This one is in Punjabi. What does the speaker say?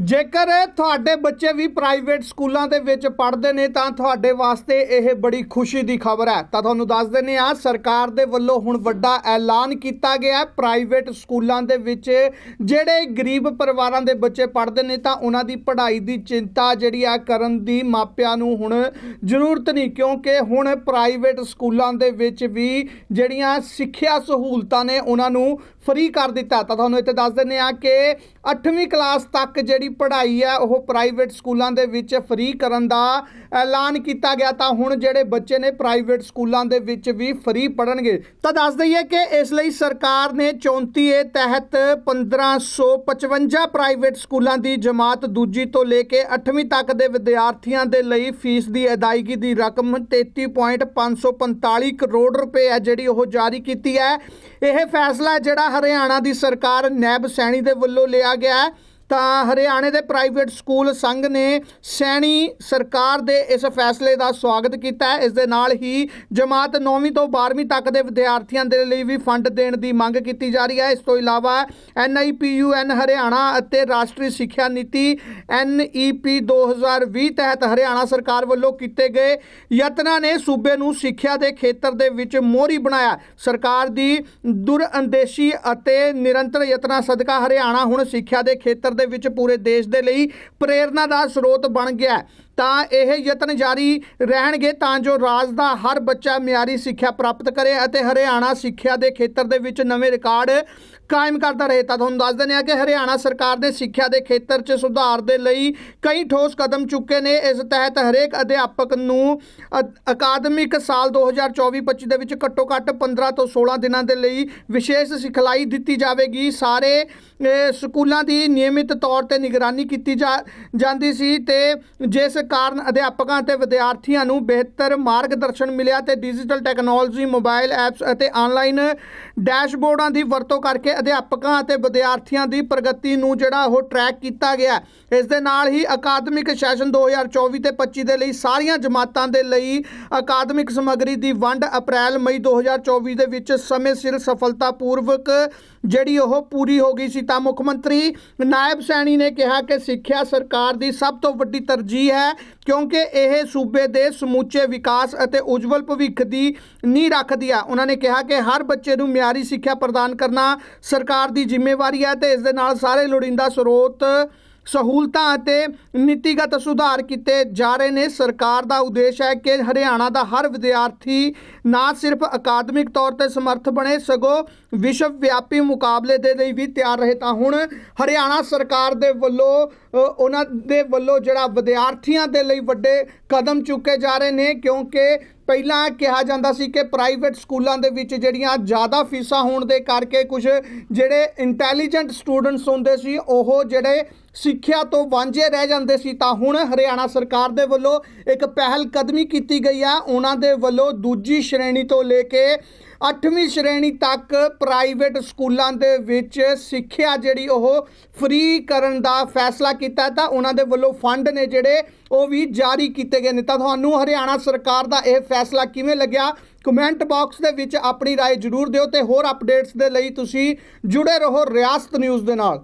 ਜੇਕਰ ਤੁਹਾਡੇ ਬੱਚੇ ਵੀ ਪ੍ਰਾਈਵੇਟ ਸਕੂਲਾਂ ਦੇ ਵਿੱਚ ਪੜ੍ਹਦੇ ਨੇ ਤਾਂ ਤੁਹਾਡੇ ਵਾਸਤੇ ਇਹ ਬੜੀ ਖੁਸ਼ੀ ਦੀ ਖਬਰ ਹੈ। ਤਾਂ ਤੁਹਾਨੂੰ ਦੱਸ ਦਿੰਦੇ ਆ ਸਰਕਾਰ ਦੇ ਵੱਲੋਂ ਹੁਣ ਵੱਡਾ ਐਲਾਨ ਕੀਤਾ ਗਿਆ ਹੈ ਪ੍ਰਾਈਵੇਟ ਸਕੂਲਾਂ ਦੇ ਵਿੱਚ। ਜਿਹੜੇ ਗਰੀਬ ਪਰਿਵਾਰਾਂ ਦੇ ਬੱਚੇ ਪੜ੍ਹਦੇ ਨੇ ਤਾਂ ਉਹਨਾਂ ਦੀ ਪੜ੍ਹਾਈ ਦੀ ਚਿੰਤਾ ਜਿਹੜੀ ਆ ਕਰਨ ਦੀ ਮਾਪਿਆਂ ਨੂੰ ਹੁਣ ਜ਼ਰੂਰਤ ਨਹੀਂ, ਕਿਉਂਕਿ ਹੁਣ ਪ੍ਰਾਈਵੇਟ ਸਕੂਲਾਂ ਦੇ ਵਿੱਚ ਵੀ ਜਿਹੜੀਆਂ ਸਿੱਖਿਆ ਸਹੂਲਤਾਂ ਨੇ ਉਹਨਾਂ ਨੂੰ ਫ੍ਰੀ ਕਰ ਦਿੱਤਾ। ਤਾਂ ਤੁਹਾਨੂੰ ਇੱਥੇ ਦੱਸ ਦਿੰਦੇ ਆ ਕਿ 8ਵੀਂ ਕਲਾਸ ਤੱਕ ਜਿਹੜੀ ਪੜ੍ਹਾਈ ਹੈ, ਉਹ ਪ੍ਰਾਈਵੇਟ ਸਕੂਲਾਂ ਦੇ ਵਿੱਚ ਫ੍ਰੀ ਕਰਨ ਦਾ ਐਲਾਨ ਕੀਤਾ ਗਿਆ। ਤਾਂ ਹੁਣ ਜਿਹੜੇ ਬੱਚੇ ਨੇ ਪ੍ਰਾਈਵੇਟ ਸਕੂਲਾਂ ਦੇ ਵਿੱਚ ਵੀ ਫ੍ਰੀ ਪੜ੍ਹਨਗੇ। ਤਾਂ ਦੱਸ ਦਈਏ ਕਿ ਇਸ ਲਈ ਸਰਕਾਰ ਨੇ 34 ਏ ਤਹਿਤ 1555 ਪ੍ਰਾਈਵੇਟ ਸਕੂਲਾਂ ਦੀ ਜਮਾਤ ਦੂਜੀ ਤੋਂ ਲੈ ਕੇ 8ਵੀਂ ਤੱਕ ਦੇ ਵਿਦਿਆਰਥੀਆਂ ਦੇ ਲਈ ਫੀਸ ਦੀ ਅਦਾਇਗੀ ਦੀ ਰਕਮ 33.545 ਕਰੋੜ ਰੁਪਏ ਹੈ ਜਿਹੜੀ ਉਹ ਜਾਰੀ ਕੀਤੀ ਹੈ। ਇਹ ਫੈਸਲਾ ਜਿਹੜਾ ਹਰਿਆਣਾ ਦੀ ਸਰਕਾਰ ਨੈਬ ਸੈਣੀ ਦੇ ਵੱਲੋਂ ਲਿਆ ਗਿਆ ਹੈ। ਤਾਂ ਹਰਿਆਣੇ ਦੇ ਪ੍ਰਾਈਵੇਟ ਸਕੂਲ ਸੰਘ ਨੇ ਸੈਣੀ ਸਰਕਾਰ ਦੇ ਇਸ ਫੈਸਲੇ ਦਾ ਸਵਾਗਤ ਕੀਤਾ ਹੈ। ਇਸ ਦੇ ਨਾਲ ਹੀ ਜਮਾਤ 9ਵੀਂ ਤੋਂ 12ਵੀਂ ਤੱਕ ਦੇ ਵਿਦਿਆਰਥੀਆਂ ਦੇ ਲਈ ਵੀ ਫੰਡ ਦੇਣ ਦੀ ਮੰਗ ਕੀਤੀ ਜਾ ਰਹੀ ਹੈ। ਇਸ ਤੋਂ ਇਲਾਵਾ ਐਨਆਈਪੀਯੂਐਨ ਹਰਿਆਣਾ ਅਤੇ ਰਾਸ਼ਟਰੀ ਸਿੱਖਿਆ ਨੀਤੀ ਐਨਈਪੀ 2020 ਤਹਿਤ ਹਰਿਆਣਾ ਸਰਕਾਰ ਵੱਲੋਂ ਕੀਤੇ ਗਏ ਯਤਨਾਂ ਨੇ ਸੂਬੇ ਨੂੰ ਸਿੱਖਿਆ ਦੇ ਖੇਤਰ ਦੇ ਵਿੱਚ ਮੋਹਰੀ ਬਣਾਇਆ। ਸਰਕਾਰ ਦੀ ਦੁਰਅੰਦੇਸ਼ੀ ਅਤੇ ਨਿਰੰਤਰ ਯਤਨਾਂ ਸਦਕਾ ਹਰਿਆਣਾ ਹੁਣ ਸਿੱਖਿਆ ਦੇ ਖੇਤਰ ਦੇ ਵਿੱਚ ਪੂਰੇ ਦੇਸ਼ ਦੇ ਲਈ ਪ੍ਰੇਰਨਾ ਦਾ ਸਰੋਤ ਬਣ ਗਿਆ। ਤਾਂ ਇਹ ਯਤਨ ਜਾਰੀ ਰਹਿਣਗੇ ਤਾਂ ਜੋ ਰਾਜ ਦਾ ਹਰ ਬੱਚਾ ਮਿਆਰੀ ਸਿੱਖਿਆ ਪ੍ਰਾਪਤ ਕਰੇ ਅਤੇ ਹਰਿਆਣਾ ਸਿੱਖਿਆ ਦੇ ਖੇਤਰ ਦੇ ਵਿੱਚ ਨਵੇਂ ਰਿਕਾਰਡ ਕਾਇਮ ਕਰਦਾ ਰਹੇ। ਤਾਂ ਤੁਹਾਨੂੰ ਦੱਸ ਦਿੰਦੇ ਹਾਂ ਕਿ ਹਰਿਆਣਾ ਸਰਕਾਰ ਨੇ ਸਿੱਖਿਆ ਦੇ ਖੇਤਰ 'ਚ ਸੁਧਾਰ ਦੇ ਲਈ ਕਈ ਠੋਸ ਕਦਮ ਚੁੱਕੇ ਨੇ। ਇਸ ਤਹਿਤ ਹਰੇਕ ਅਧਿਆਪਕ ਨੂੰ ਅ- ਅਕਾਦਮਿਕ ਸਾਲ 2024-25 ਦੇ ਵਿੱਚ ਘੱਟੋ ਘੱਟ 15 ਤੋਂ 16 ਦਿਨਾਂ ਦੇ ਲਈ ਵਿਸ਼ੇਸ਼ ਸਿਖਲਾਈ ਦਿੱਤੀ ਜਾਵੇਗੀ। ਸਾਰੇ ਸਕੂਲਾਂ ਦੀ ਨਿਯਮਿਤ ਤੌਰ ਤੇ ਨਿਗਰਾਨੀ ਕੀਤੀ ਜਾ, ਜਾਂਦੀ ਸੀ ਤੇ ਜਿਸ ਕਾਰਨ ਅਧਿਆਪਕਾਂ ਅਤੇ ਵਿਦਿਆਰਥੀਆਂ ਨੂੰ ਬਿਹਤਰ ਮਾਰਗਦਰਸ਼ਨ ਮਿਲਿਆ ਤੇ ਡਿਜੀਟਲ ਟੈਕਨੋਲੋਜੀ ਮੋਬਾਈਲ ਐਪਸ ਅਤੇ ਆਨਲਾਈਨ ਡੈਸ਼ਬੋਰਡਾਂ ਦੀ ਵਰਤੋਂ ਕਰਕੇ ਅਧਿਆਪਕਾਂ ਅਤੇ ਵਿਦਿਆਰਥੀਆਂ ਦੀ ਪ੍ਰਗਤੀ ਨੂੰ ਜਿਹੜਾ ਉਹ ਟਰੈਕ ਕੀਤਾ ਗਿਆ। ਇਸ ਦੇ ਨਾਲ ਹੀ ਅਕਾਦਮਿਕ ਸੈਸ਼ਨ 2024 ਤੇ 25 ਦੇ ਲਈ ਸਾਰੀਆਂ ਜਮਾਤਾਂ ਦੇ ਲਈ ਅਕਾਦਮਿਕ ਸਮੱਗਰੀ ਦੀ ਵੰਡ ਅਪ੍ਰੈਲ, ਮਈ 2024 ਦੇ ਵਿੱਚ ਸਮੇਂ ਸਿਰ ਸਫਲਤਾਪੂਰਵਕ ਜਿਹੜੀ ਉਹ ਪੂਰੀ ਹੋ ਗਈ ਸੀ ਤਾਂ ਮੁੱਖ ਮੰਤਰੀ ਨਾਇਬ ਸੈਣੀ ਨੇ ਕਿਹਾ ਕਿ ਸਿੱਖਿਆ ਸਰਕਾਰ ਦੀ ਸਭ ਤੋਂ ਵੱਡੀ ਤਰਜੀਹ ਹੈ ਕਿਉਂਕਿ ਇਹ ਸੂਬੇ ਦੇ ਸਮੁੱਚੇ ਵਿਕਾਸ ਅਤੇ ਉਜਵਲ ਭਵਿੱਖ ਦੀ ਨੀਂਹ ਰੱਖਦੀ ਹੈ ਉਹਨਾਂ ਨੇ ਕਿਹਾ ਕਿ ਹਰ ਬੱਚੇ ਨੂੰ ਮਿਆਰੀ ਸਿੱਖਿਆ ਪ੍ਰਦਾਨ ਕਰਨਾ ਸਰਕਾਰ ਦੀ ਜ਼ਿੰਮੇਵਾਰੀ ਹੈ ਤੇ ਇਸ ਦੇ ਨਾਲ ਸਾਰੇ ਲੋੜੀਂਦਾ ਸਰੋਤ ਸਹੂਲਤਾਂ ਅਤੇ ਨੀਤੀਗਤ ਸੁਧਾਰ ਕੀਤੇ ਜਾ ਰਹੇ ਨੇ। ਸਰਕਾਰ ਦਾ ਉਦੇਸ਼ ਹੈ ਕਿ ਹਰਿਆਣਾ ਦਾ ਹਰ ਵਿਦਿਆਰਥੀ ਨਾ ਸਿਰਫ ਅਕਾਦਮਿਕ ਤੌਰ ਤੇ ਸਮਰੱਥ ਬਣੇ, ਸਗੋਂ ਵਿਸ਼ਵ ਵਿਆਪੀ ਮੁਕਾਬਲੇ ਦੇ ਲਈ ਵੀ ਤਿਆਰ ਰਹੇ। ਤਾਂ ਹੁਣ ਹਰਿਆਣਾ ਸਰਕਾਰ ਦੇ ਵੱਲੋਂ ਉਹਨਾਂ ਦੇ ਵੱਲੋਂ ਜਿਹੜਾ ਵਿਦਿਆਰਥੀਆਂ ਦੇ ਲਈ ਵੱਡੇ ਕਦਮ ਚੁੱਕੇ ਜਾ ਰਹੇ ਨੇ, ਕਿਉਂਕਿ ਪਹਿਲਾਂ ਕਿਹਾ ਜਾਂਦਾ ਸੀ ਕਿ ਪ੍ਰਾਈਵੇਟ ਸਕੂਲਾਂ ਦੇ ਵਿੱਚ ਜਿਹੜੀਆਂ ਜ਼ਿਆਦਾ ਫੀਸਾਂ ਹੋਣ ਦੇ ਕਰਕੇ ਕੁਝ ਜਿਹੜੇ ਇੰਟੈਲੀਜੈਂਟ ਸਟੂਡੈਂਟਸ ਹੁੰਦੇ ਸੀ, ਉਹ ਜਿਹੜੇ ਸਿੱਖਿਆ ਤੋਂ ਵਾਂਝੇ ਰਹਿ ਜਾਂਦੇ ਸੀ, ਤਾਂ ਹੁਣ ਹਰਿਆਣਾ ਸਰਕਾਰ ਦੇ ਵੱਲੋਂ ਇੱਕ ਪਹਿਲ ਕਦਮੀ ਕੀਤੀ ਗਈ ਆ। ਉਹਨਾਂ ਦੇ ਵੱਲੋਂ ਦੂਜੀ ਸ਼੍ਰੇਣੀ ਤੋਂ ਲੈ ਕੇ 8ਵੀਂ ਸ਼੍ਰੇਣੀ ਤੱਕ ਪ੍ਰਾਈਵੇਟ ਸਕੂਲਾਂ ਦੇ ਵਿੱਚ ਸਿੱਖਿਆ ਜਿਹੜੀ ਉਹ ਫ੍ਰੀ ਕਰਨ ਦਾ ਫੈਸਲਾ ਕੀਤਾ ਹੈ ਤਾਂ ਉਹਨਾਂ ਦੇ ਵੱਲੋਂ ਫੰਡ ਨੇ ਜਿਹੜੇ ਉਹ ਵੀ ਜਾਰੀ ਕੀਤੇ ਗਏ ਨੇ ਤਾਂ ਤੁਹਾਨੂੰ ਹਰਿਆਣਾ ਸਰਕਾਰ ਦਾ ਇਹ ਫੈਸਲਾ ਕਿਵੇਂ ਲੱਗਿਆ ਕਮੈਂਟ ਬਾਕਸ ਦੇ ਵਿੱਚ ਆਪਣੀ رائے ਜ਼ਰੂਰ ਦਿਓ ਤੇ ਹੋਰ ਅਪਡੇਟਸ ਦੇ ਲਈ ਤੁਸੀਂ ਜੁੜੇ ਰਹੋ ਰਿਆਸਤ ਨਿਊਜ਼ ਦੇ ਨਾਲ